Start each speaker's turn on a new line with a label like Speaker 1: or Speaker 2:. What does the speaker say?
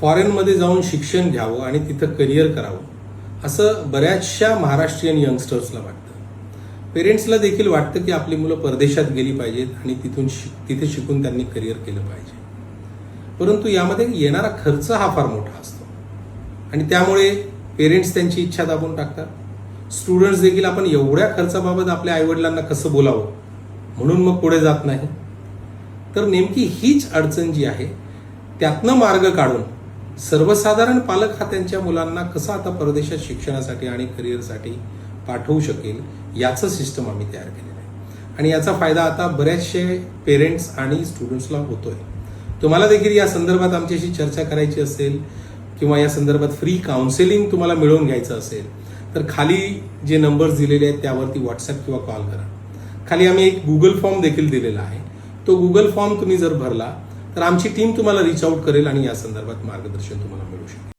Speaker 1: फॉरेनमध्ये जाऊन शिक्षण घ्यावं आणि तिथं करिअर करावं असं बऱ्याचशा महाराष्ट्रीयन यंगस्टर्सला वाटतं. पेरेंट्सला देखील वाटतं की आपली मुलं परदेशात गेली पाहिजेत आणि तिथून शिक तिथे शिकून त्यांनी करिअर केलं पाहिजे. परंतु यामध्ये येणारा खर्च हा फार मोठा असतो. आणि त्यामुळे पेरेंट्स त्यांची इच्छा दाबून टाकतात. स्टुडंट्स देखील आपण एवढ्या खर्चाबाबत आपल्या आईवडिलांना कसं बोलावं म्हणून मग पुढे जात नाही. तर नेमकी हीच अडचण जी आहे त्यातनं मार्ग काढून सर्वसाधारण पालक हा त्यांच्या मुलांना कसं आता परदेशात शिक्षणासाठी आणि करिअरसाठी पाठवू शकेल याचं सिस्टम आम्ही तयार केलेलं आहे. आणि याचा फायदा आता बरेचसे पेरेंट्स आणि स्टुडंट्सला होतोय. तुम्हाला देखील या संदर्भात आमच्याशी चर्चा करायची असेल किंवा या संदर्भात फ्री काउन्सिलिंग तुम्हाला मिळवून घ्यायचं असेल तर खाली जे नंबर्स दिलेले आहेत त्यावरती व्हॉट्सअप किंवा कॉल करा. खाली आम्ही एक गुगल फॉर्म देखील दिलेला आहे. तो गुगल फॉर्म तुम्ही जर भरला तर आमची टीम तुम्हाला रिच आउट करेल आणि या संदर्भात मार्गदर्शन तुम्हाला मिळू शकेल.